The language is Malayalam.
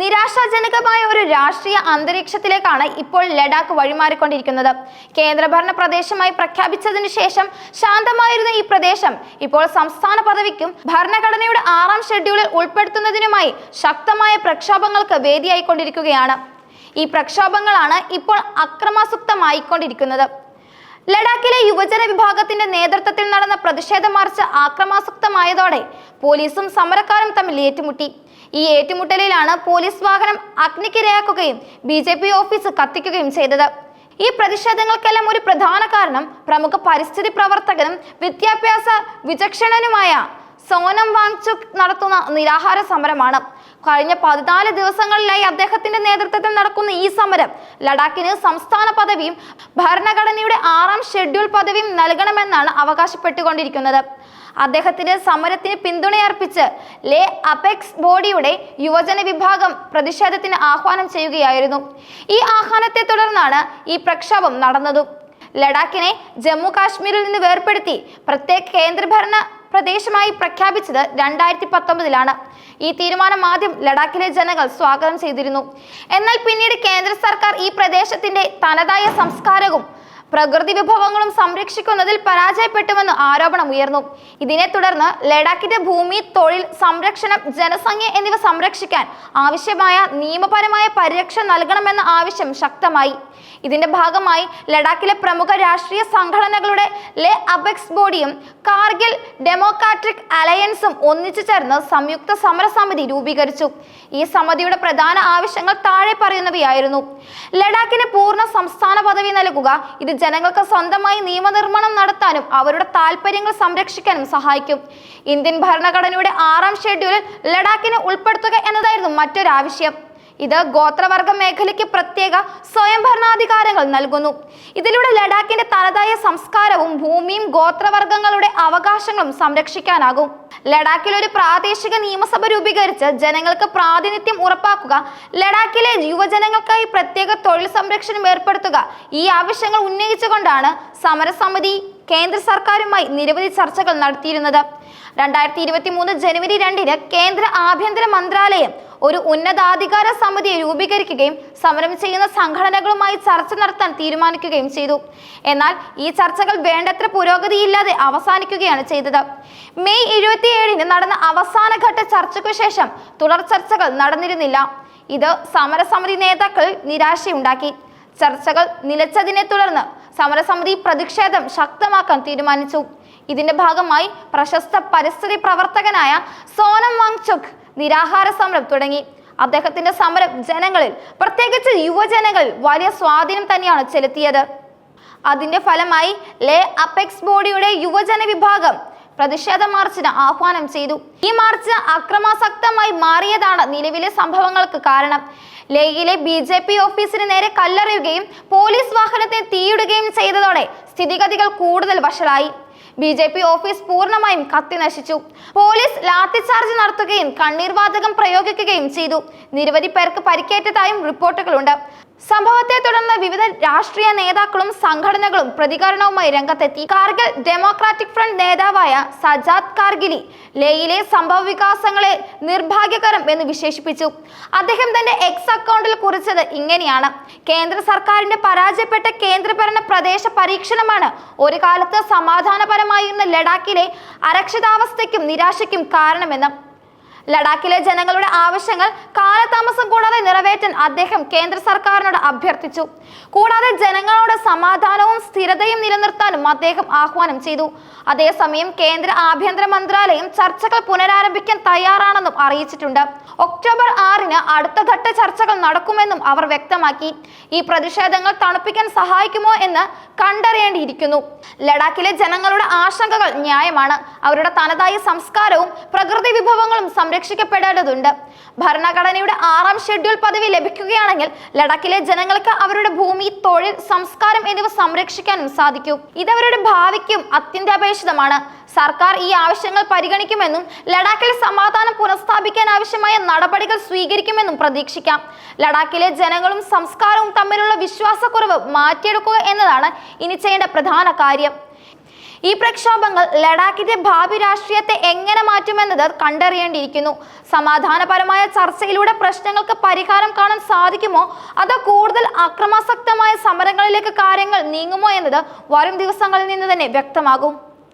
നിരാശാജനകമായ ഒരു രാഷ്ട്രീയ അന്തരീക്ഷത്തിലേക്കാണ് ഇപ്പോൾ ലഡാക്ക് വഴിമാറിക്കൊണ്ടിരിക്കുന്നത്. കേന്ദ്രഭരണ പ്രദേശമായി പ്രഖ്യാപിച്ചതിനു ശേഷം ശാന്തമായിരുന്ന ഈ പ്രദേശം ഇപ്പോൾ സംസ്ഥാന പദവിക്കും ഭരണഘടനയുടെ ആറാം ഷെഡ്യൂളിൽ ഉൾപ്പെടുത്തുന്നതിനുമായി ശക്തമായ പ്രക്ഷോഭങ്ങൾക്ക് വേദിയായിക്കൊണ്ടിരിക്കുകയാണ്. ഈ പ്രക്ഷോഭങ്ങളാണ് ഇപ്പോൾ അക്രമാസക്തമായിക്കൊണ്ടിരിക്കുന്നത്. ലഡാക്കിലെ യുവജന വിഭാഗത്തിന്റെ നേതൃത്വത്തിൽ നടന്ന പ്രതിഷേധ മാർച്ച് ആക്രമാസക്തമായതോടെ പോലീസും സമരക്കാരും തമ്മിൽ ഏറ്റുമുട്ടി. ഈ ഏറ്റുമുട്ടലിലാണ് പോലീസ് വാഹനം അഗ്നിക്കിരയാക്കുകയും ബി ജെ പി ഓഫീസ് കത്തിക്കുകയും ചെയ്തത്. ഈ പ്രതിഷേധങ്ങൾക്കെല്ലാം ഒരു പ്രധാന കാരണം പ്രമുഖ പരിസ്ഥിതി പ്രവർത്തകനും വിദ്യാഭ്യാസ വിചക്ഷണനുമായ സോനം വാങ്ചുക് നടത്തുന്ന നിരാഹാര സമരമാണ്. കഴിഞ്ഞ പതിനാല് ദിവസങ്ങളിലായി അദ്ദേഹത്തിന്റെ നേതൃത്വത്തിൽ നടക്കുന്ന ഈ സമരം ലഡാക്കിന് സംസ്ഥാന പദവിയും ഭരണഘടനയുടെ ആറാം ഷെഡ്യൂൾ പദവിയും നൽകണമെന്നാണ് അവകാശപ്പെട്ടുകൊണ്ടിരിക്കുന്നത്. അദ്ദേഹത്തിന്റെ സമരത്തിന് പിന്തുണയർപ്പിച്ച് ലേ അപെക്സ് ബോഡിയുടെ യുവജന വിഭാഗം പ്രതിഷേധത്തിന് ആഹ്വാനം ചെയ്യുകയായിരുന്നു. ഈ ആഹ്വാനത്തെ തുടർന്നാണ് ഈ പ്രക്ഷോഭം നടന്നതും. ലഡാക്കിനെ ജമ്മു കാശ്മീരിൽ നിന്ന് വേർപെടുത്തി പ്രത്യേക കേന്ദ്രഭരണ പ്രദേശമായി പ്രഖ്യാപിച്ചത് രണ്ടായിരത്തി പത്തൊമ്പതിലാണ് ഈ തീരുമാനം ആദ്യം ലഡാക്കിലെ ജനങ്ങൾ സ്വാഗതം ചെയ്തിരുന്നു. എന്നാൽ പിന്നീട് കേന്ദ്ര സർക്കാർ ഈ പ്രദേശത്തിന്റെ തനതായ സംസ്കാരവും പ്രകൃതി വിഭവങ്ങളും സംരക്ഷിക്കുന്നതിൽ പരാജയപ്പെട്ടുവെന്ന് ആരോപണം ഉയർന്നു. ഇതിനെ തുടർന്ന് ലഡാക്കിന്റെ ഭൂമി തൊഴിൽ സംരക്ഷണം ജനസംഖ്യ എന്നിവ സംരക്ഷിക്കാൻ ആവശ്യമായ നിയമപരമായ പരിരക്ഷ നൽകണമെന്ന ആവശ്യം ശക്തമായി. ഇതിന്റെ ഭാഗമായി ലഡാക്കിലെ പ്രമുഖ രാഷ്ട്രീയ സംഘടനകളുടെ ലെ അബെക്സ് ബോഡിയും കാർഗിൽ ഡെമോക്രാറ്റിക് അലയൻസും ഒന്നിച്ചു ചേർന്ന് സംയുക്ത സമരസമിതി രൂപീകരിച്ചു. ഈ സമിതിയുടെ പ്രധാന ആവശ്യങ്ങൾ താഴെ പറയുന്നവയായിരുന്നു. ലഡാക്കിന് പൂർണ സംസ്ഥാന പദവി നൽകുക ഇത് ജനങ്ങൾക്ക് സ്വന്തമായി നിയമനിർമ്മാണം നടത്താനും അവരുടെ താല്പര്യങ്ങൾ സംരക്ഷിക്കാനും സഹായിക്കും. ഇന്ത്യൻ ഭരണഘടനയുടെ ആറാം ഷെഡ്യൂളിൽ ലഡാക്കിനെ ഉൾപ്പെടുത്തുക എന്നതായിരുന്നു മറ്റൊരു ആവശ്യം ഇത് ഗോത്രവർഗ മേഖലയ്ക്ക് പ്രത്യേക സ്വയംഭരണാധികാരങ്ങൾ നൽകുന്നു. ഇതിലൂടെ ലഡാക്കിന്റെ തനതായ സംസ്കാരവും ഭൂമിയും ഗോത്രവർഗങ്ങളുടെ അവകാശങ്ങളും സംരക്ഷിക്കാനാകും. ലഡാക്കിൽ ഒരു പ്രാദേശിക നിയമസഭ രൂപീകരിച്ച് ജനങ്ങൾക്ക് പ്രാതിനിധ്യം ഉറപ്പാക്കുക ലഡാക്കിലെ യുവജനങ്ങൾക്കായി പ്രത്യേക തൊഴിൽ സംരക്ഷണം ഏർപ്പെടുത്തുക ഈ ആവശ്യങ്ങൾ ഉന്നയിച്ചുകൊണ്ടാണ് സമരസമിതി കേന്ദ്ര സർക്കാരുമായി നിരവധി ചർച്ചകൾ നടത്തിയിരുന്നത്. രണ്ടായിരത്തി ഇരുപത്തി മൂന്ന് ജനുവരി രണ്ടിന് കേന്ദ്ര ആഭ്യന്തര മന്ത്രാലയം ഒരു ഉന്നതാധികാര സമിതിയെ രൂപീകരിക്കുകയും സമരം ചെയ്യുന്ന സംഘടനകളുമായി ചർച്ച നടത്താൻ തീരുമാനിക്കുകയും ചെയ്തു. എന്നാൽ ഈ ചർച്ചകൾ വേണ്ടത്ര പുരോഗതിയില്ലാതെ അവസാനിക്കുകയാണ് ചെയ്തത്. മെയ് ഇരുപത്തിയേഴിന് നടന്ന അവസാനഘട്ട ചർച്ചയ്ക്കു ശേഷം തുടർ ചർച്ചകൾ നടന്നിരുന്നില്ല. ഇത് സമരസമിതി നേതാക്കൾ നിരാശയുണ്ടാക്കി. ചർച്ചകൾ നിലച്ചതിനെ തുടർന്ന് സമരസമിതി പ്രതിഷേധം ശക്തമാക്കാൻ തീരുമാനിച്ചു. ഇതിന്റെ ഭാഗമായി പ്രശസ്ത പരിസ്ഥിതി പ്രവർത്തകനായ സോനം വാങ്ചുക് നിരാഹാര സമരം തുടങ്ങി. അദ്ദേഹത്തിന്റെ സമരം ജനങ്ങളിൽ പ്രത്യേകിച്ച് യുവജനങ്ങളിൽ വലിയ സ്വാധീനം തന്നെയാണ് ചെലുത്തിയത്. അതിന്റെ ഫലമായി ലേ അപെക്സ് ബോഡിയുടെ യുവജന വിഭാഗം പ്രതിഷേധ മാർച്ചിന് ആഹ്വാനം ചെയ്തു. ഈ മാർച്ച് അക്രമാസക്തമായി മാറിയതാണ് നിലവിലെ സംഭവങ്ങൾക്ക് കാരണം. ലേയിലെ ബി ജെ പി ഓഫീസിന് നേരെ കല്ലെറിയുകയും പോലീസ് വാഹനത്തെ തീയിടുകയും ചെയ്തതോടെ സ്ഥിതിഗതികൾ കൂടുതൽ വഷളായി. ബി ജെ പി ഓഫീസ് പൂർണമായും കത്തി നശിച്ചു പോലീസ് ലാത്തിചാർജ് നടത്തുകയും കണ്ണീർ വാതകം പ്രയോഗിക്കുകയും ചെയ്തു. നിരവധി പേർക്ക് പരിക്കേറ്റതായും റിപ്പോർട്ടുകളുണ്ട്. സംഭവത്തെ തുടർന്ന് വിവിധ രാഷ്ട്രീയ നേതാക്കളും സംഘടനകളും പ്രതികരണവുമായി രംഗത്തെത്തി. കാർഗിൽ ഡെമോക്രാറ്റിക് ഫ്രണ്ട് നേതാവായ സജാദ് കാർഗിലി ലേയിലെ സംഭവ വികാസങ്ങളെ നിർഭാഗ്യകരം എന്ന് വിശേഷിപ്പിച്ചു. അദ്ദേഹം തന്റെ എക്സ് അക്കൗണ്ടിൽ കുറിച്ചത് ഇങ്ങനെയാണ്. കേന്ദ്ര സർക്കാരിന്റെ പരാജയപ്പെട്ട കേന്ദ്രഭരണ പ്രദേശ പരീക്ഷണമാണ് ഒരു കാലത്ത് സമാധാനപരമായിരുന്ന ലഡാക്കിലെ അരക്ഷിതാവസ്ഥയ്ക്കും നിരാശയ്ക്കും കാരണമെന്ന്. ലഡാക്കിലെ ജനങ്ങളുടെ ആവശ്യങ്ങൾ കാലതാമസം കൂടാതെ നിറവേറ്റാൻ അദ്ദേഹം കേന്ദ്ര സർക്കാരിനോട് അഭ്യർത്ഥിച്ചു. കൂടാതെ ജനങ്ങളോട് സമാധാനവും സ്ഥിരതയും നിലനിർത്താനും അദ്ദേഹം ആഹ്വാനം ചെയ്തു. അതേസമയം കേന്ദ്ര ആഭ്യന്തര മന്ത്രാലയം ചർച്ചകൾ പുനരാരംഭിക്കാൻ തയ്യാറാണെന്നും അറിയിച്ചിട്ടുണ്ട്. ഒക്ടോബർ ആറിന് അടുത്ത ഘട്ട ചർച്ചകൾ നടക്കുമെന്നും അവർ വ്യക്തമാക്കി. ഈ പ്രതിഷേധങ്ങൾ തണുപ്പിക്കാൻ സഹായിക്കുമോ എന്ന് കണ്ടറിയേണ്ടിയിരിക്കുന്നു. ലഡാക്കിലെ ജനങ്ങളുടെ ആശങ്കകൾ ന്യായമാണ്. അവരുടെ തനതായ സംസ്കാരവും പ്രകൃതി വിഭവങ്ങളും സംരക്ഷിക്കപ്പെടേണ്ടതുണ്ട്. ഭരണഘടനയുടെ ആറാം ഷെഡ്യൂൾ പദവി ലഭിക്കുകയാണെങ്കിൽ ലഡാക്കിലെ ജനങ്ങൾക്ക് അവരുടെ ഭൂമി തൊഴിൽ സംസ്കാരം എന്നിവ സംരക്ഷിക്കാനും സാധിക്കും. ഇതവരുടെ ഭാവിക്കും അത്യന്താപേക്ഷിതമാണ്. സർക്കാർ ഈ ആവശ്യങ്ങൾ പരിഗണിക്കുമെന്നും ലഡാക്കിൽ സമാധാനം പുനഃസ്ഥാപിക്കാൻ ആവശ്യമായ നടപടികൾ സ്വീകരിക്കുമെന്നും പ്രതീക്ഷിക്കാം. ലഡാക്കിലെ ജനങ്ങളും സംസ്കാരവും തമ്മിലുള്ള വിശ്വാസക്കുറവ് മാറ്റിയെടുക്കുക എന്നതാണ് ഇനി ചെയ്യേണ്ട പ്രധാന കാര്യം. ഈ പ്രക്ഷോഭങ്ങൾ ലഡാക്കിന്റെ ഭാവി രാഷ്ട്രീയത്തെ എങ്ങനെ മാറ്റുമെന്നത് കണ്ടറിയേണ്ടിയിരിക്കുന്നു. സമാധാനപരമായ ചർച്ചയിലൂടെ പ്രശ്നങ്ങൾക്ക് പരിഹാരം കാണാൻ സാധിക്കുമോ? അതോ കൂടുതൽ അക്രമാസക്തമായ സമരങ്ങളിലേക്ക് കാര്യങ്ങൾ നീങ്ങുമോ എന്നത് വരും ദിവസങ്ങളിൽ നിന്ന് തന്നെ വ്യക്തമാകും.